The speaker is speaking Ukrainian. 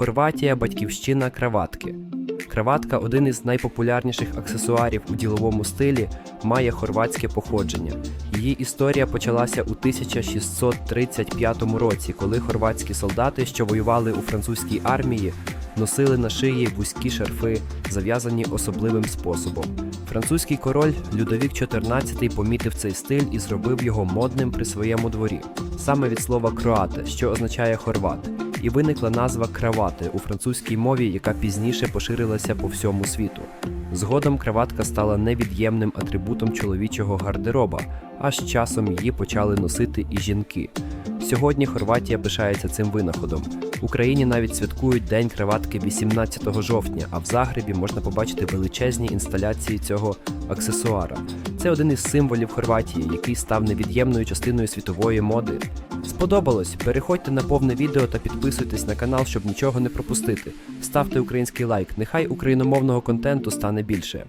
Хорватія батьківщина краватки. Краватка один із найпопулярніших аксесуарів у діловому стилі, має хорватське походження. Її історія почалася у 1635 році, коли хорватські солдати, що воювали у французькій армії, носили на шиї вузькі шарфи, зав'язані особливим способом. Французький король Людовік XIV помітив цей стиль і зробив його модним при своєму дворі, саме від слова кроате, що означає хорват, і виникла назва кравати у французькій мові, яка пізніше поширилася по всьому світу. Згодом краватка стала невід'ємним атрибутом чоловічого гардероба, а з часом її почали носити і жінки. Сьогодні Хорватія пишається цим винаходом. В Україні навіть святкують День краватки 18 жовтня, а в Загребі можна побачити величезні інсталяції цього аксесуара. Це один із символів Хорватії, який став невід'ємною частиною світової моди. Сподобалось? Переходьте на повне відео та підписуйтесь на канал, щоб нічого не пропустити. Ставте український лайк. Нехай україномовного контенту стане більше.